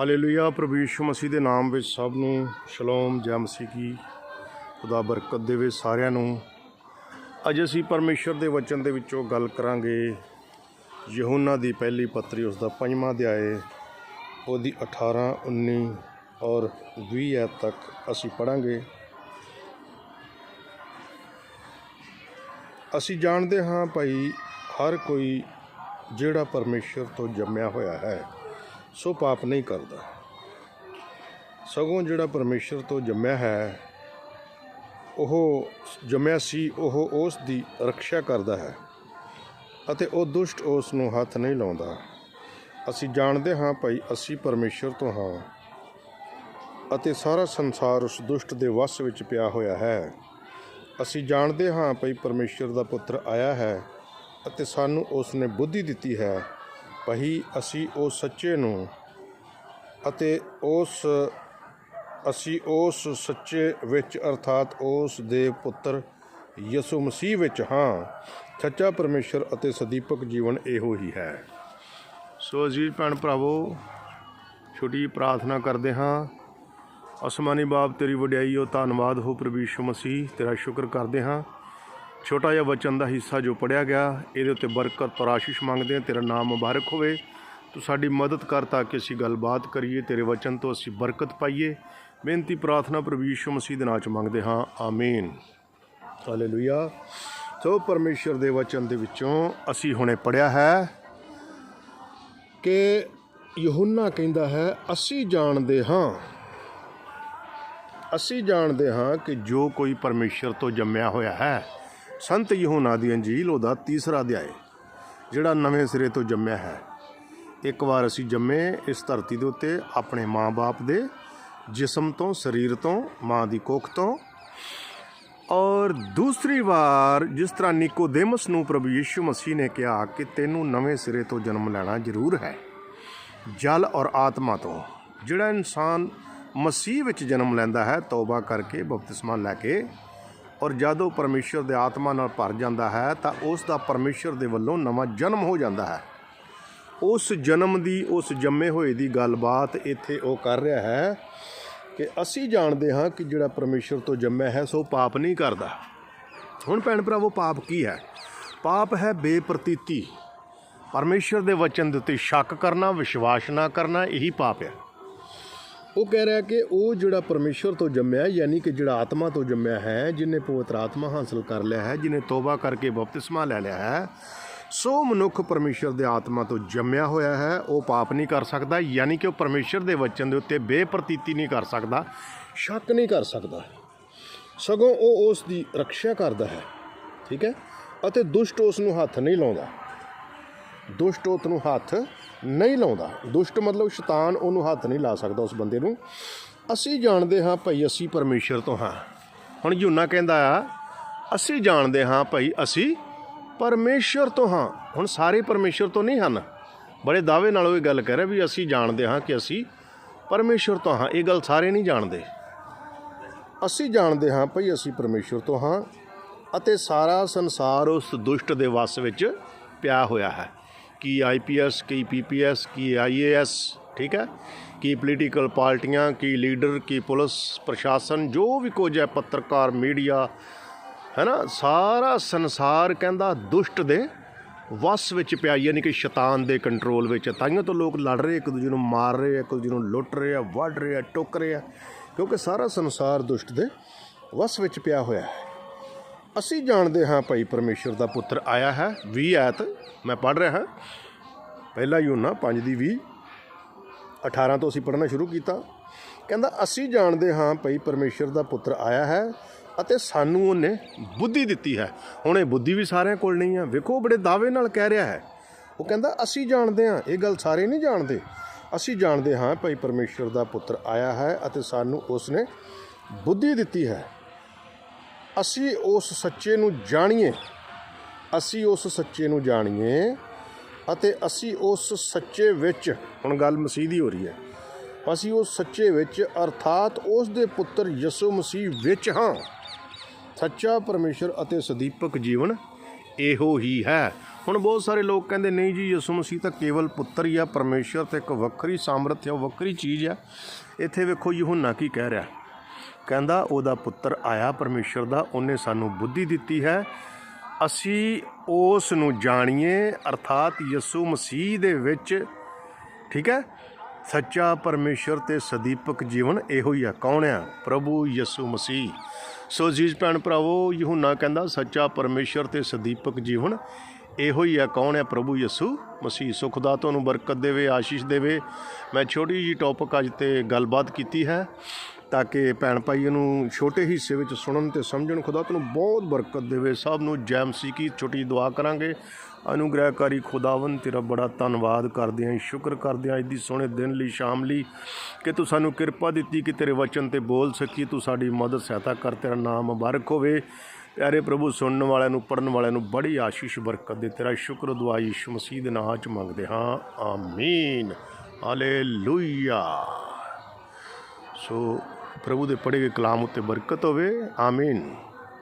Hallelujah, ਪ੍ਰਭੂ ਯਿਸੂ ਮਸੀਹ ਦੇ ਨਾਮ ਵਿੱਚ ਸਭ ਨੂੰ ਸ਼ਲੋਮ, ਜੈ ਮਸੀਹ ਕੀ। ਖੁਦਾ ਬਰਕਤ ਦੇਵੇ ਸਾਰਿਆਂ ਨੂੰ। ਅੱਜ ਅਸੀਂ ਪਰਮੇਸ਼ਰ ਦੇ ਵਚਨ ਦੇ ਵਿੱਚੋਂ ਗੱਲ ਕਰਾਂਗੇ। ਯਹੋਨਾ ਦੀ ਪਹਿਲੀ ਪੱਤਰੀ, ਉਸ ਦਾ ਪੰਜਵਾਂ ਅਧਿਆਏ, ਉਹਦੀ 18 19 ਔਰ 20 ਐਤ ਤੱਕ ਅਸੀਂ ਪੜਾਂਗੇ ਅਸੀਂ ਜਾਣਦੇ ਹਾਂ ਭਾਈ, ਹਰ ਕੋਈ ਜਿਹੜਾ ਪਰਮੇਸ਼ਰ ਤੋਂ ਜੰਮਿਆ ਹੋਇਆ ਹੈ। ਸੋ ਪਾਪ ਨਹੀਂ ਕਰਦਾ। ਸਗੋਂ ਜਿਹੜਾ ਪਰਮੇਸ਼ਰ ਤੋਂ ਜੰਮਿਆ ਹੈ, ਉਹ ਜੰਮਿਆ ਸੀ, ਉਹ ਉਸ ਦੀ ਰੱਖਿਆ ਕਰਦਾ ਹੈ ਅਤੇ ਉਹ ਦੁਸ਼ਟ ਉਸ ਨੂੰ ਹੱਥ ਨਹੀਂ ਲਾਉਂਦਾ। ਅਸੀਂ ਜਾਣਦੇ ਹਾਂ ਭਾਈ ਅਸੀਂ ਪਰਮੇਸ਼ਰ ਤੋਂ ਹਾਂ ਅਤੇ ਸਾਰਾ ਸੰਸਾਰ ਉਸ ਦੁਸ਼ਟ ਦੇ ਵਸ ਵਿੱਚ ਪਿਆ ਹੋਇਆ ਹੈ। ਅਸੀਂ ਜਾਣਦੇ ਹਾਂ ਭਾਈ ਪਰਮੇਸ਼ਰ ਦਾ ਪੁੱਤਰ ਆਇਆ ਹੈ ਅਤੇ ਸਾਨੂੰ ਉਸ ਨੇ ਬੁੱਧੀ ਦਿੱਤੀ ਹੈ ਭਈ ਅਸੀਂ ਉਸ ਸੱਚੇ ਨੂੰ ਅਤੇ ਉਸ ਅਸੀਂ ਉਸ ਸੱਚੇ ਵਿੱਚ ਅਰਥਾਤ ਉਸ ਦੇ ਪੁੱਤਰ ਯਿਸੂ ਮਸੀਹ ਵਿੱਚ ਹਾਂ। ਸੱਚਾ ਪਰਮੇਸ਼ਰ ਅਤੇ ਸਦੀਪਕ ਜੀਵਨ ਇਹੋ ਹੀ ਹੈ। ਸੋ ਅਜ਼ੀਜ਼ ਭੈਣ ਭਰਾਵੋ, ਛੋਟੀ ਪ੍ਰਾਰਥਨਾ ਕਰਦੇ ਹਾਂ। ਅਸਮਾਨੀ ਬਾਪ ਤੇਰੀ ਵਡਿਆਈ ਹੋ ਧੰਨਵਾਦ ਹੋ ਪ੍ਰਭੂ ਯਿਸੂ ਮਸੀਹ, ਤੇਰਾ ਸ਼ੁਕਰ ਕਰਦੇ ਹਾਂ। ਛੋਟਾ ਜਿਹਾ ਵਚਨ ਦਾ ਹਿੱਸਾ ਜੋ ਪੜਿਆ ਗਿਆ, ਇਹਦੇ ਉੱਤੇ ਬਰਕਤ ਔਰ ਆਸ਼ੀਸ਼ ਮੰਗਦੇ ਹਾਂ, ਤੇਰਾ ਨਾਮ ਮੁਬਾਰਕ ਹੋਵੇ। ਤੂੰ ਸਾਡੀ ਮਦਦ ਕਰ ਤਾਂ ਕਿ ਅਸੀਂ ਗੱਲਬਾਤ ਕਰੀਏ, ਤੇਰੇ ਵਚਨ ਤੋਂ ਅਸੀਂ ਬਰਕਤ ਪਾਈਏ। ਬੇਨਤੀ ਪ੍ਰਾਰਥਨਾ ਪ੍ਰਭੂ ਯਿਸੂ ਮਸੀਹ ਦੇ ਨਾਮ ਚ ਮੰਗਦੇ ਹਾਂ, ਆਮੀਨ। ਹਾਲੇਲੂਇਆ। ਸੋ ਪਰਮੇਸ਼ਰ ਦੇ ਵਚਨ ਦੇ ਵਿੱਚੋਂ ਅਸੀਂ ਹੁਣੇ ਪੜਿਆ ਹੈ ਕਿ ਯਹੋਨਾ ਕਹਿੰਦਾ ਹੈ, ਅਸੀਂ ਜਾਣਦੇ ਹਾਂ, ਅਸੀਂ ਜਾਣਦੇ ਹਾਂ ਕਿ ਜੋ ਕੋਈ ਪਰਮੇਸ਼ਰ ਤੋਂ ਜੰਮਿਆ ਹੋਇਆ ਹੈ ਸੰਤ ਯਹੋਨਾ ਦੀ ਅੰਜੀਲ ਉਹਦਾ ਤੀਸਰਾ ਅਧਿਆਏ, ਜਿਹੜਾ ਨਵੇਂ ਸਿਰੇ ਤੋਂ ਜੰਮਿਆ ਹੈ। ਇੱਕ ਵਾਰ ਅਸੀਂ ਜੰਮੇ ਇਸ ਧਰਤੀ ਦੇ ਉੱਤੇ ਆਪਣੇ ਮਾਂ-ਬਾਪ ਦੇ ਜਿਸਮ ਤੋਂ, ਸਰੀਰ ਤੋਂ, ਮਾਂ ਦੀ ਕੋਖ ਤੋਂ। ਔਰ ਦੂਸਰੀ ਵਾਰ ਜਿਸ ਤਰ੍ਹਾਂ ਨਿਕੋਦੇਮਸ ਨੂੰ ਪ੍ਰਭੂ ਯਿਸੂ ਮਸੀਹ ਨੇ ਕਿਹਾ ਕਿ ਤੈਨੂੰ ਨਵੇਂ ਸਿਰੇ ਤੋਂ ਜਨਮ ਲੈਣਾ ਜ਼ਰੂਰ ਹੈ, ਜਲ ਔਰ ਆਤਮਾ ਤੋਂ। ਜਿਹੜਾ ਇਨਸਾਨ ਮਸੀਹ ਵਿੱਚ ਜਨਮ ਲੈਂਦਾ ਹੈ, ਤੌਬਾ ਕਰਕੇ ਬਪਤਿਸਮਾ ਲੈ ਕੇ ਔਰ ਜਦ ਉਹ ਪਰਮੇਸ਼ਰ ਦੇ ਆਤਮਾ ਨਾਲ ਭਰ ਜਾਂਦਾ ਹੈ, ਤਾਂ ਉਸ ਦਾ ਪਰਮੇਸ਼ਰ ਦੇ ਵੱਲੋਂ ਨਵਾਂ ਜਨਮ ਹੋ ਜਾਂਦਾ ਹੈ। ਉਸ ਜਨਮ ਦੀ, ਉਸ ਜੰਮੇ ਹੋਏ ਦੀ ਗੱਲਬਾਤ ਇੱਥੇ ਉਹ ਕਰ ਰਿਹਾ ਹੈ ਕਿ ਅਸੀਂ ਜਾਣਦੇ ਹਾਂ ਕਿ ਜਿਹੜਾ ਪਰਮੇਸ਼ਰ ਤੋਂ ਜੰਮਿਆ ਹੈ, ਸੋ ਪਾਪ ਨਹੀਂ ਕਰਦਾ। ਹੁਣ ਭੈਣ ਭਰਾਵੋ ਪਾਪ ਕੀ ਹੈ? ਪਾਪ ਹੈ ਬੇਪ੍ਰਤੀਤੀ। ਪਰਮੇਸ਼ਰ ਦੇ ਵਚਨ ਦੇ ਉੱਤੇ ਸ਼ੱਕ ਕਰਨਾ, ਵਿਸ਼ਵਾਸ ਨਾ ਕਰਨਾ, ਇਹੀ ਪਾਪ ਹੈ। ਉਹ ਕਹਿ ਰਿਹਾ ਕਿ ਉਹ ਜਿਹੜਾ ਪਰਮੇਸ਼ਰ ਤੋਂ ਜੰਮਿਆ ਯਾਨੀ ਕਿ ਜਿਹੜਾ ਆਤਮਾ ਤੋਂ ਜੰਮਿਆ ਹੈ ਜਿਨੇ ਪਵਿੱਤਰ ਆਤਮਾ ਹਾਸਲ ਕਰ ਲਿਆ ਹੈ ਜਿਨੇ ਤੋਬਾ ਕਰਕੇ ਬਪਤਿਸਮਾ ਲੈ ਲਿਆ ਹੈ, ਸੋ ਮਨੁੱਖ ਪਰਮੇਸ਼ਰ ਦੇ ਆਤਮਾ ਤੋਂ ਜੰਮਿਆ ਹੋਇਆ ਹੈ, ਉਹ ਪਾਪ ਨਹੀਂ ਕਰ ਸਕਦਾ, ਯਾਨੀ ਕਿ ਉਹ ਪਰਮੇਸ਼ਰ ਦੇ ਵਚਨ ਦੇ ਉੱਤੇ ਬੇਪ੍ਰਤੀਤੀ ਨਹੀਂ ਕਰ ਸਕਦਾ, ਸ਼ੱਕ ਨਹੀਂ ਕਰ ਸਕਦਾ। ਸਗੋਂ ਉਹ ਉਸ ਦੀ ਰੱਖਿਆ ਕਰਦਾ ਹੈ, ਠੀਕ ਹੈ? ਅਤੇ ਦੁਸ਼ਟ ਉਸ ਨੂੰ ਹੱਥ ਨਹੀਂ ਲਾਉਂਦਾ। ਦੁਸ਼ਟ ਉਸ ਨੂੰ ਹੱਥ ਨਹੀਂ ਲਾਉਂਦਾ। ਦੁਸ਼ਟ ਮਤਲਬ ਸ਼ੈਤਾਨ ਉਹਨੂੰ ਹੱਥ ਨਹੀਂ ਲਾ ਸਕਦਾ ਉਸ ਬੰਦੇ ਨੂੰ। ਅਸੀਂ ਜਾਣਦੇ ਹਾਂ ਭਾਈ ਅਸੀਂ ਪਰਮੇਸ਼ਰ ਤੋਂ ਹਾਂ। ਹੁਣ ਯੂਨਾ ਕਹਿੰਦਾ ਆ, ਅਸੀਂ ਜਾਣਦੇ ਹਾਂ ਭਾਈ ਅਸੀਂ ਪਰਮੇਸ਼ਰ ਤੋਂ ਹਾਂ। ਹੁਣ ਸਾਰੇ ਪਰਮੇਸ਼ਰ ਤੋਂ ਨਹੀਂ ਹਨ। ਬੜੇ ਦਾਅਵੇ ਨਾਲ ਉਹ ਇਹ ਗੱਲ ਕਹਿ ਰਿਹਾ ਵੀ ਅਸੀਂ ਜਾਣਦੇ ਹਾਂ ਕਿ ਅਸੀਂ ਪਰਮੇਸ਼ਰ ਤੋਂ ਹਾਂ। ਇਹ ਗੱਲ ਸਾਰੇ ਨਹੀਂ ਜਾਣਦੇ। ਅਸੀਂ ਜਾਣਦੇ ਹਾਂ ਭਈ ਅਸੀਂ ਪਰਮੇਸ਼ਰ ਤੋਂ ਹਾਂ ਅਤੇ ਸਾਰਾ ਸੰਸਾਰ ਉਸ ਦੁਸ਼ਟ ਦੇ ਵਸ ਵਿੱਚ ਪਿਆ ਹੋਇਆ ਹੈ। ਕੀ ਆਈਪੀਐਸ ਕੀ ਪੀਪੀਐਸ ਕੀ ਆਈਏਐਸ ਠੀਕ ਹੈ? ਕੀ ਪੋਲੀਟੀਕਲ ਪਾਰਟੀਆਂ, ਕੀ ਲੀਡਰ ਕੀ ਪੁਲਿਸ, ਪ੍ਰਸ਼ਾਸਨ, ਜੋ ਵੀ ਕੁਝ ਹੈ, ਪੱਤਰਕਾਰ ਮੀਡੀਆ ਹੈ ਨਾ? ਸਾਰਾ ਸੰਸਾਰ ਕਹਿੰਦਾ ਦੁਸ਼ਟ ਦੇ ਵਸ ਵਿੱਚ ਪਿਆ, ਯਾਨੀ ਕਿ ਸ਼ੈਤਾਨ ਦੇ ਕੰਟਰੋਲ ਵਿੱਚ ਤਾਈਆਂ ਤੋਂ ਲੋਕ ਲੜ ਰਹੇ, ਇੱਕ ਦੂਜੇ ਨੂੰ ਮਾਰ ਰਹੇ ਆ ਇੱਕ ਦੂਜੇ ਨੂੰ ਲੁੱਟ ਰਹੇ ਆ, ਵੱਢ ਰਹੇ ਆ, ਟੁੱਕ ਰਹੇ ਆ, ਕਿਉਂਕਿ ਸਾਰਾ ਸੰਸਾਰ ਦੁਸ਼ਟ ਦੇ ਵਸ ਵਿੱਚ ਪਿਆ ਹੋਇਆ ਹੈ। ਅਸੀਂ ਜਾਣਦੇ ਹਾਂ ਭਾਈ ਪਰਮੇਸ਼ਰ ਦਾ ਪੁੱਤਰ ਆਇਆ ਹੈ 20 ਐਤ, ਮੈਂ ਪੜ੍ਹ ਰਿਹਾ ਹਾਂ। ਪਹਿਲਾ ਯੂਨਾ 5 ਦੀ 20 18 ਤੋਂ ਅਸੀਂ ਪੜ੍ਹਨਾ ਸ਼ੁਰੂ ਕੀਤਾ। ਕਹਿੰਦਾ, ਅਸੀਂ ਜਾਣਦੇ ਹਾਂ ਭਾਈ ਪਰਮੇਸ਼ਰ ਦਾ ਪੁੱਤਰ ਆਇਆ ਹੈ ਅਤੇ ਸਾਨੂੰ ਉਹਨੇ ਬੁੱਧੀ ਦਿੱਤੀ ਹੈ। ਹੁਣ ਇਹ ਬੁੱਧੀ ਵੀ ਸਾਰਿਆਂ ਕੋਲ ਨਹੀਂ ਆ ਵੇਖੋ, ਉਹ ਬੜੇ ਦਾਅਵੇ ਨਾਲ ਕਹਿ ਰਿਹਾ ਹੈ। ਉਹ ਕਹਿੰਦਾ, ਅਸੀਂ ਜਾਣਦੇ ਹਾਂ, ਇਹ ਗੱਲ ਸਾਰੇ ਨਹੀਂ ਜਾਣਦੇ। ਅਸੀਂ ਜਾਣਦੇ ਹਾਂ ਭਾਈ ਪਰਮੇਸ਼ਰ ਦਾ ਪੁੱਤਰ ਆਇਆ ਹੈ ਅਤੇ ਸਾਨੂੰ ਉਸਨੇ ਬੁੱਧੀ ਦਿੱਤੀ ਹੈ। ਅਸੀਂ ਉਸ ਸੱਚੇ ਨੂੰ ਜਾਣੀਏ। ਅਸੀਂ ਉਸ ਸੱਚੇ ਨੂੰ ਜਾਣੀਏ ਅਤੇ ਅਸੀਂ ਉਸ ਸੱਚੇ ਵਿੱਚ, ਹੁਣ ਗੱਲ ਮਸੀਹ ਦੀ ਹੋ ਰਹੀ ਹੈ। ਅਸੀਂ ਉਸ ਸੱਚੇ ਵਿੱਚ, ਅਰਥਾਤ ਉਸ ਦੇ ਪੁੱਤਰ ਯਿਸੂ ਮਸੀਹ ਵਿੱਚ ਹਾਂ। ਸੱਚਾ ਪਰਮੇਸ਼ਰ ਅਤੇ ਸਦੀਪਕ ਜੀਵਨ ਇਹੋ ਹੀ ਹੈ। ਹੁਣ ਬਹੁਤ ਸਾਰੇ ਲੋਕ ਕਹਿੰਦੇ, ਨਹੀਂ ਜੀ, ਯਿਸੂ ਮਸੀਹ ਤਾਂ ਕੇਵਲ ਪੁੱਤਰ ਹੀ ਆ, ਪਰਮੇਸ਼ਰ ਤੇ ਇੱਕ ਵੱਖਰੀ ਸਾਮਰਥ ਹੈ ਉਹ ਵੱਖਰੀ ਚੀਜ਼ ਹੈ ਇੱਥੇ ਵੇਖੋ ਯਹੂਨਾ ਕੀ ਕਹਿ ਰਿਹਾ। ਕਹਿੰਦਾ ਉਹਦਾ ਪੁੱਤਰ ਆਇਆ, ਪਰਮੇਸ਼ਰ ਦਾ, ਉਹਨੇ ਸਾਨੂੰ ਬੁੱਧੀ ਦਿੱਤੀ ਹੈ। ਅਸੀਂ ਉਸ ਨੂੰ ਜਾਣੀਏ, ਅਰਥਾਤ ਯਿਸੂ ਮਸੀਹ ਦੇ ਵਿੱਚ, ਠੀਕ ਹੈ? ਸੱਚਾ ਪਰਮੇਸ਼ਰ ਤੇ ਸਦੀਪਕ ਜੀਵਨ ਇਹੋ ਹੀ ਆ। ਕੌਣ ਆ? ਪ੍ਰਭੂ ਯਿਸੂ ਮਸੀਹ। ਸੋ ਜੀਜ ਭੈਣ ਭਰਾਵੋ, ਯਹੂਨਾ ਕਹਿੰਦਾ, ਸੱਚਾ ਪਰਮੇਸ਼ਰ ਤੇ ਸਦੀਪਕ ਜੀਵਨ ਇਹੋ ਹੀ ਆ, ਕੌਣ ਹੈ ਪ੍ਰਭੂ ਯਿਸੂ ਮਸੀਹ। ਸੁਖ ਦਾ ਤੁਹਾਨੂੰ ਬਰਕਤ ਦੇਵੇ, ਆਸ਼ੀਸ਼ ਦੇਵੇ। ਮੈਂ ਛੋਟੀ ਜੀ ਟੌਪਿਕ ਅੱਜ ਤੇ ਗੱਲਬਾਤ ਕੀਤੀ ਹੈ ਤਾਂ ਕਿ ਭੈਣ ਭਾਈ ਨੂੰ ਛੋਟੇ ਹਿੱਸੇ ਵਿੱਚ ਸੁਣਨ ਤੇ ਸਮਝਣ। ਖੁਦਾ ਤੁਹਾਨੂੰ ਬਹੁਤ ਬਰਕਤ ਦੇਵੇ। ਸਭ ਨੂੰ ਜੈ ਮਸੀਹ ਕੀ ਛੋਟੀ ਦੁਆ ਕਰਾਂਗੇ। ਅਨੁਗ੍ਰਹਿਕਾਰੀ ਖੁਦਾਵੰ ਤੇਰਾ ਬੜਾ ਧੰਨਵਾਦ ਕਰਦੇ ਹਾਂ ਸ਼ੁਕਰ ਕਰਦੇ ਹਾਂ ਅੱਜ ਦੀ ਸੋਹਣੇ ਦਿਨ ਲਈ, ਸ਼ਾਮ ਲਈ ਕਿ ਤੂੰ ਸਾਨੂੰ ਕਿਰਪਾ ਦਿੱਤੀ ਕਿ ਤੇਰੇ ਵਚਨ ਤੇ ਬੋਲ ਸਕੀ, ਤੂੰ ਸਾਡੀ ਮਦਦ, ਸਹਾਇਤਾ ਕਰ, ਤੇਰਾ ਨਾਮ ਮੁਬਾਰਕ ਹੋਵੇ। ਪਿਆਰੇ ਪ੍ਰਭੂ, ਸੁਣਨ ਵਾਲਿਆਂ ਨੂੰ ਪੜਨ ਵਾਲਿਆਂ ਨੂੰ ਬੜੀ ਆਸ਼ੀਸ਼, ਬਰਕਤ ਦੇ ਤੇਰਾ ਸ਼ੁਕਰ, ਦੁਆ ਯਿਸੂ ਮਸੀਹ ਦੇ ਨਾਮ ਚ ਮੰਗਦੇ ਹਾਂ। ਆਮੀਨ। ਹਾਲੇਲੂਇਆ। ਸੋ ਪ੍ਰਭੂ ਦੇ ਪੜ੍ਹੇ ਗਏ ਕਲਾਮ ਉੱਤੇ ਬਰਕਤ ਹੋਵੇ। ਆਮੀਨ।